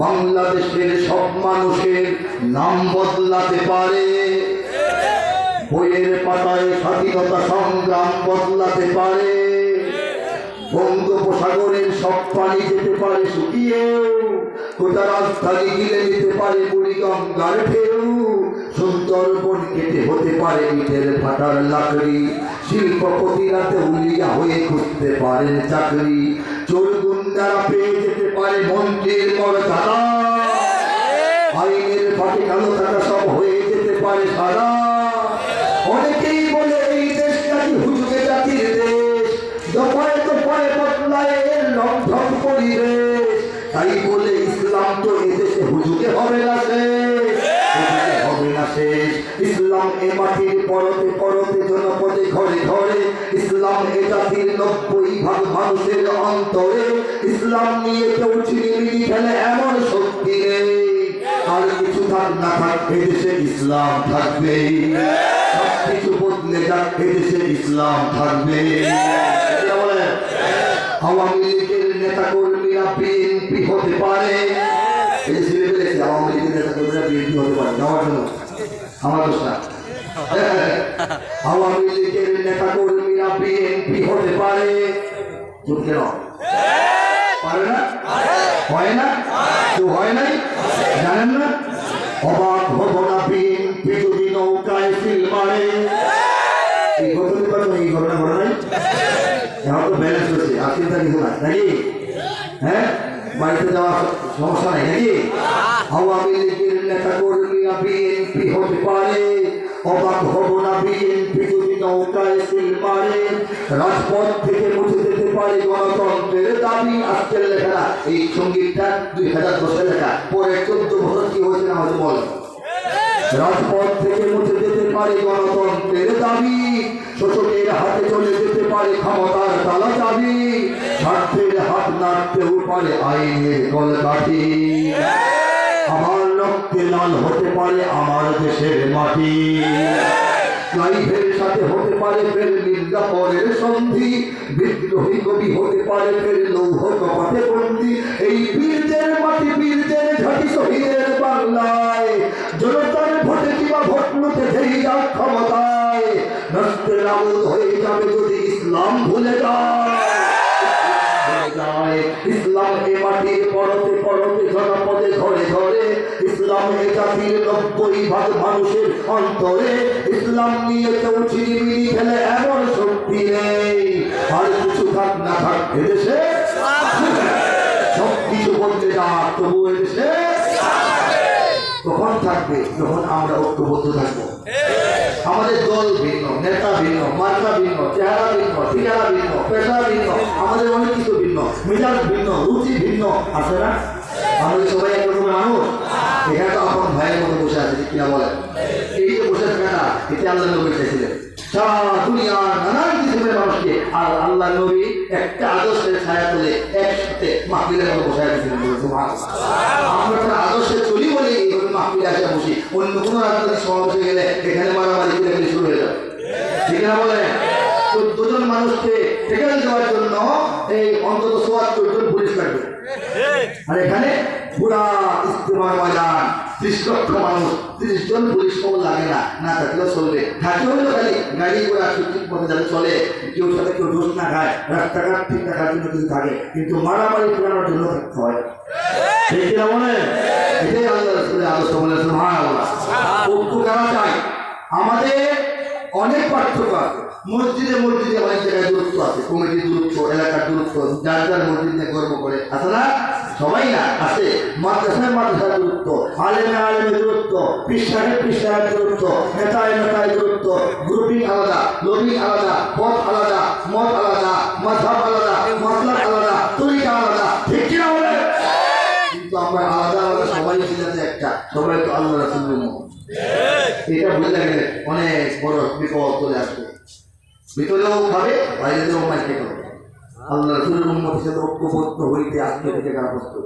বাংলাদেশের সব মানুষের নাম বদলাতে পারে। বইয়ের পাতায় স্বাধীনতা সংগ্রাম বদলাতে পারে। বঙ্গোপসাগরের সব পানি যেতে পারে শুকিয়েও গোটা রাজধানী গিলে নিতে পারে বুড়ি গঙ্গার ঢেউ। সুন্দরবন কেটে হতে পারে ইটের ফাটার লাকড়ি। শিল্পপতিরা উলিয়া হয়ে খুঁজতে পারেন চাকরি। হবে না শেষ। হবে না শেষ। ইসলাম এ মাটির পরতে পরতে জনপদে ঘরে ঘরে। ইসলাম এ জাতির নব্বই ভাগ মানুষের অন্তরে। ইসলাম নিয়ে কেউ চিনিমিনি খেলে এমন শক্তি নেই। আর কিছু থাক না থাক এদেশে ইসলাম থাকবে। সব কিছু বদলে যাক এদেশে ইসলাম থাকবে। আওয়ামী লীগের নেতা কর্মীরা বিএনপি হতে পারে। বিএনপি হতে পারে। নেওয়ার জন্য আমার দোষ না আওয়ামী লীগের নেতা কর্মীরা বিএনপি হতে পারে কেন পারে না হয় না তো হয় নাই জানেন না অবাক হব না বিএনপি যদি নৌকায় সিল মারে এই ঘটনা ঘটনা এই ঘটনা ঘটনা নাই এখন তো ব্যালেন্স হচ্ছে আর চিন্তা কিছু নাই নাকি হ্যাঁ বাড়িতে যাওয়ার সমস্যা নাই নাকি? আওয়ামী লীগের নেতা বিএনপি হতে পারে, অবাক হব না বিএনপি যদি রাজপথ থেকে যেতে পারে গণতন্ত্রের দাবি। আজকের লেখা এই সঙ্গীতটা দুই হাজার দশের লেখা। পরে চোদ্দ বছর কি হয়েছে না হয়তো বল? রাজপথ থেকে মুছে যেতে পারে গণতন্ত্রের দাবি। শোষকের হাতে চলে যেতে পারে ক্ষমতার তালা চাবি। স্বার্থের হাত নাড়তেও পারে আইনের কলকাঠি। আমার রক্তে লাল হতে পারে আমার দেশের মাটি। সাথে হতে পারে ফের সন্ধি। বিদ্রোহী কবি হতে পারে ফের লৌহ বন্দি। এই বীরদের মাটি, বীরদের ঘাটি শহীদের বাংলায়। জনতার ভোটে ভোট যাক ক্ষমতায়। নষ্টের হয়ে যাবে যদি ইসলাম ভুলে যায়। ইসলাম এ মাটির পরতে পরতে জনপদে ঘরে ঘরে ইসলাম এ জাতির নব্বই ভাগ মানুষের অন্তরে। ইসলাম নিয়ে কেউ চিনিমিনি খেলে এমন শক্তি নেই। আর কিছু থাক না থাক এদেশে সব বদলে যাক তবু এদেশে থাকবে? যখন আমরা ঐক্যবদ্ধ থাকব। আমাদের দল ভিন্ন নেতা ভিন্ন মার্কা ভিন্ন চেহারা ভিন্ন ঠিকানা ভিন্ন পেশা ভিন্ন আমাদের অনেক কিছু ভিন্ন মেজাজ ভিন্ন রুচি ভিন্ন আছে না? আমাদের সবাই একরকমের মানুষ। এখানে তো আপন ভাইয়ের মতো বসে আছে কিনা বলেন এই যে বসে থাকাটা এতে আল্লাহ নবী চাইছিলেন? সারা দুনিয়ার নানান কিসিমের মানুষকে আর আল্লাহ নবী একটা আদর্শের ছায়া তুলে একসাথে মাহফিলের মতো বসে বলে, সুবহানাল্লাহ। আমরা আদর্শে চলি বলে মারামারি করে শুরু যাবে। ঠিক না বলে চোদ্দ মানুষকে ঠেকান দেওয়ার জন্য এই অন্তত চুয়াত্তর জন পুলিশ লাগবে। আর এখানে পুরা ইস্তেমার ময়দান ত্রিশ লক্ষ মানুষ, ত্রিশ জন পুলিশ কম লাগে না। না থাকলেও চলবে। থাকে হইল খালি গাড়ি করে ঠিক মতো যাতে চলে। কেউ সাথে কেউ দোষ না খায়। রাস্তাঘাট ঠিক রাখার জন্য কিছু থাকে। কিন্তু মারামারি জন্য থাকতে হয়। ঠিক কিনা বলে এটাই আল্লাহ রসুলের আলোচনা বলে ঐক্য কারা চাই আমাদের অনেক পার্থক্য আছে। মসজিদে মসজিদে অনেক জায়গায় দূরত্ব আছে কমিটির দূরত্ব এলাকার দূরত্ব যার যার মসজিদ নিয়ে গর্ব করে। আছে না? সবাই না আছে। মাদ্রাসায় মাদ্রাসার দূরত্ব আলেমে আলেমে দূরত্ব পিসারে পিসারের দূরত্ব নেতায় নেতায় দূরত্ব গ্রুপিং আলাদা লবিং আলাদা পথ আলাদা মত আলাদা মাঝাব আলাদা মতলাক আলাদা তরিকা আলাদা ঠিক কিনা বলে কিন্তু আমরা আলাদা আলাদা সবাই চিনাতে একটা সবাই তো আল্লাহ রাসুলের মত এটা বুঝতে গেলে অনেক বড় বিপদ চলে আসবে। ভিতরেও খাবে, বাইরেও মাইকে খেতে হবে আল্লাহ রাসুলের উন্মত হিসেবে ঐক্যবদ্ধ হইতে আজকে থেকে কারা প্রস্তুত?